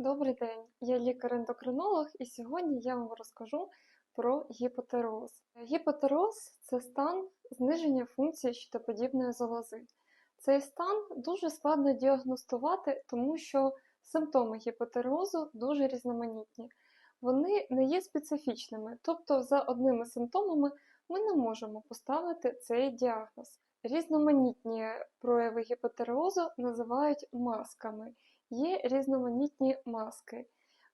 Добрий день, я лікар-ендокринолог, і сьогодні я вам розкажу про гіпотероз. Гіпотероз це стан зниження функції щитоподібної залози. Цей стан дуже складно діагностувати, тому що симптоми гіпотерозу дуже різноманітні. Вони не є специфічними, тобто за одними симптомами ми не можемо поставити цей діагноз. Різноманітні прояви гіпотерозу називають масками. Є різноманітні маски: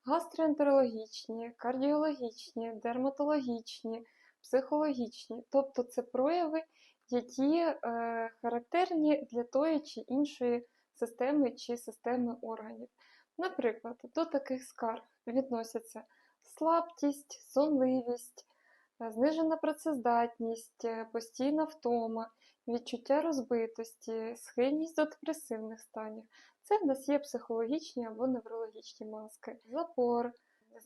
гастроентерологічні, кардіологічні, дерматологічні, психологічні, тобто це прояви, які е, характерні для тої чи іншої системи чи системи органів. Наприклад, до таких скарг відносяться слабкість, сонливість, знижена працездатність, е, постійна втома, відчуття розбитості, схильність до депресивних станів. Це в нас є психологічні або неврологічні маски, запор,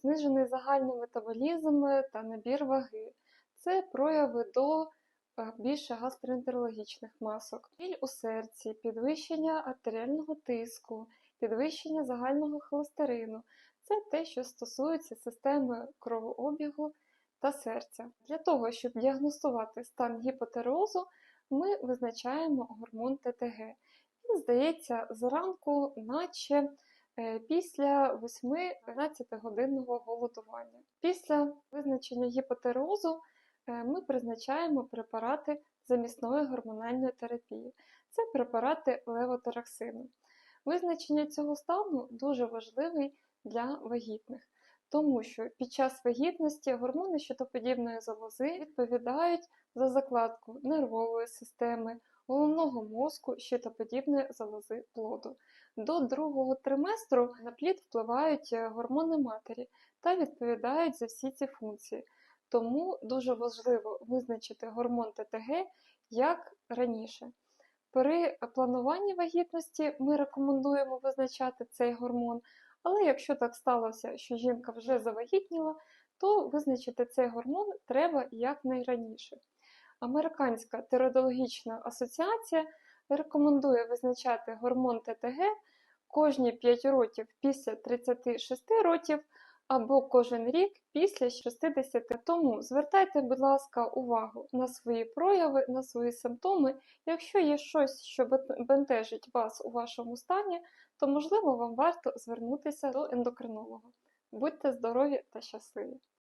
знижений загальний метаболізм та набір ваги. Це прояви до е, більше гастроентерологічних масок, біль у серці, підвищення артеріального тиску, підвищення загального холестерину. Це те, що стосується системи кровообігу та серця. Для того, щоб діагностувати стан гіпотерозу, ми визначаємо гормон ТТГ. Він здається зранку, наче е, після 8-12 годинного голодування. Після визначення гіпотерозу е, ми призначаємо препарати замісної гормональної терапії. Це препарати левотероксину. Визначення цього стану дуже важливий для вагітних, тому що під час вагітності гормони щитоподібної залози відповідають за закладку нервової системи, головного мозку, щитоподібної залози плоду. До другого триместру на плід впливають е, гормони матері та відповідають за всі ці функції. Тому дуже важливо визначити гормон ТТГ як раніше. При плануванні вагітності ми рекомендуємо визначати цей гормон, але якщо так сталося, що жінка вже завагітніла, то визначити цей гормон треба якнайраніше. Американська тератологічна асоціація рекомендує визначати гормон ТТГ кожні 5 років після 36 років або кожен рік після 60. Тому звертайте, будь ласка, увагу на свої прояви, на свої симптоми. Якщо є щось, що бентежить вас у вашому стані, то можливо вам варто звернутися до ендокринолога. Будьте здорові та щасливі!